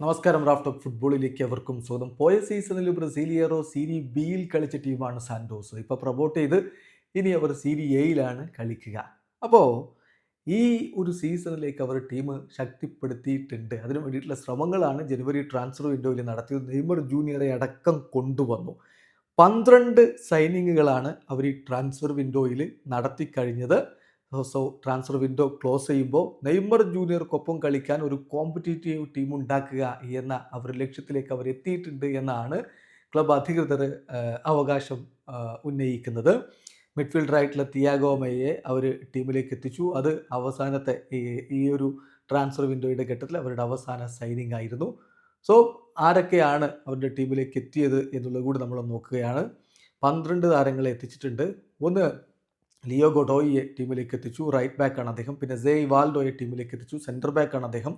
നമസ്കാരം raft of ഫുട്ബോളിലേക്ക് അവർക്കും സ്വാഗതം. പോയ സീസണിൽ ബ്രസീലിയറോ സീരി ബിയിൽ കളിച്ച ടീമാണ് സാൻഡോസ്. ഇപ്പോൾ പ്രൊമോട്ട് ചെയ്ത് ഇനി അവർ സീരി എയിലാണ് കളിക്കുക. അപ്പോൾ ഈ ഒരു സീസണിലേക്ക് അവർ ടീം ശക്തിപ്പെടുത്തിയിട്ടുണ്ട്. അതിനു വേണ്ടിയിട്ടുള്ള ശ്രമങ്ങളാണ് ജനുവരി ട്രാൻസ്ഫർ വിൻഡോയിൽ നടത്തിയത്. നെയ്മർ ജൂനിയറെ അടക്കം കൊണ്ടുവന്നു. പന്ത്രണ്ട് സൈനിങ്ങുകളാണ് അവർ ഈ ട്രാൻസ്ഫർ വിൻഡോയിൽ നടത്തി കഴിഞ്ഞത് സോ ട്രാൻസ്ഫർ വിൻഡോ ക്ലോസ് ചെയ്യുമ്പോൾ നെയ്മർ ജൂനിയർക്കൊപ്പം കളിക്കാൻ ഒരു കോമ്പറ്റീറ്റീവ് ടീം ഉണ്ടാക്കുക എന്ന അവർ ലക്ഷ്യത്തിലേക്ക് അവർ എത്തിയിട്ടുണ്ട് എന്നാണ് ക്ലബ് അധികൃതർ അവകാശം ഉന്നയിക്കുന്നത്. മിഡ്ഫീൽഡറായിട്ടുള്ള തിയാഗോമയെ അവർ ടീമിലേക്ക് എത്തിച്ചു. അത് അവസാനത്തെ ഈ ഒരു ട്രാൻസ്ഫർ വിൻഡോയുടെ ഘട്ടത്തിൽ അവരുടെ അവസാന സൈനിങ് ആയിരുന്നു. സോ ആരൊക്കെയാണ് അവരുടെ ടീമിലേക്ക് എത്തിയത് എന്നുള്ളത് കൂടി നമ്മൾ നോക്കുകയാണ്. പന്ത്രണ്ട് താരങ്ങളെ എത്തിച്ചിട്ടുണ്ട്. ഒന്ന് ലിയോ ഗൊഡോയിയെ ടീമിലേക്ക് എത്തിച്ചു റൈറ്റ് ബാക്കാണ് അദ്ദേഹം. പിന്നെ സെയ് വാൽഡോയെ ടീമിലേക്ക് എത്തിച്ചു സെന്റർ ബാക്കാണ് അദ്ദേഹം.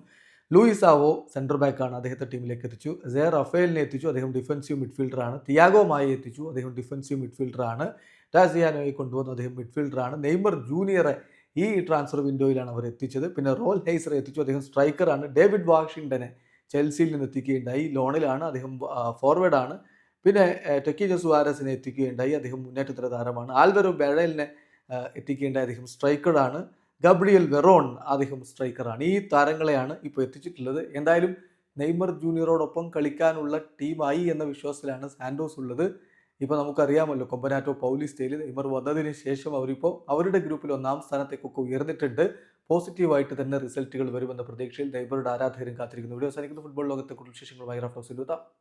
ലൂയിസ് ആവോ സെന്റർ ബാക്കാണ് അദ്ദേഹത്തെ ടീമിലേക്ക് എത്തിച്ചു സെയർ റഫേലിനെ എത്തിച്ചു അദ്ദേഹം ഡിഫൻസീവ് മിഡ്ഫീൽഡറാണ് തിയാഗോ മായി എത്തിച്ചു അദ്ദേഹം ഡിഫൻസീവ് മിഡ്ഫീൽഡറാണ് ടാസിയാനോയെ കൊണ്ടുവന്നു അദ്ദേഹം മിഡ്ഫീൽഡറാണ് നെയ്മർ ജൂനിയറെ ഈ ട്രാൻസ്ഫർ വിൻഡോയിലാണ് അവർ എത്തിച്ചത്. പിന്നെ റോൽ ഹെയ്സറെ എത്തിച്ചു അദ്ദേഹം സ്ട്രൈക്കറാണ് ഡേവിഡ് വാഷിംഗ്ടനെ ചെൽസിയിൽ നിന്ന് എത്തിക്കുകയുണ്ടായി. ലോണിലാണ് അദ്ദേഹം ഫോർവേഡാണ് പിന്നെ ടെക്കി ജസുവാരസിനെ എത്തിക്കുകയുണ്ടായി. അദ്ദേഹം മുന്നേറ്റത്തിലെ താരമാണ് ആൽവരോ ബെഴലിനെ എത്തിക്കേണ്ടായി അദ്ദേഹം സ്ട്രൈക്കറാണ്. ഗബ്രിയൽ വെറോൺ അദ്ദേഹം സ്ട്രൈക്കറാണ്. ഈ താരങ്ങളെയാണ് ഇപ്പോൾ എത്തിച്ചിട്ടുള്ളത്. എന്തായാലും നെയ്മർ ജൂനിയറോടൊപ്പം കളിക്കാനുള്ള ടീമായി എന്ന വിശ്വാസത്തിലാണ് സാൻഡോസ് ഉള്ളത്. ഇപ്പോൾ നമുക്കറിയാമല്ലോ കൊമ്പനാറ്റോ പൗലിസ്റ്റേയിൽ നെയ്മർ വന്നതിന് ശേഷം അവരിപ്പോൾ അവരുടെ ഗ്രൂപ്പിൽ ഒന്നാം സ്ഥാനത്തേക്കൊക്കെ ഉയർന്നിട്ടുണ്ട്. പോസിറ്റീവായിട്ട് തന്നെ റിസൾട്ടുകൾ വരുമെന്ന പ്രതീക്ഷയിൽ നെയ്മറുടെ ആരാധകരും കാത്തിരിക്കുന്നു. വീഡിയോ അവസാനിക്കുന്ന. ഫുട്ബോൾ ലോകത്തെ കൂടുതൽ വിശേഷങ്ങളുമായി റഫ്ലോസിൽ എത്താം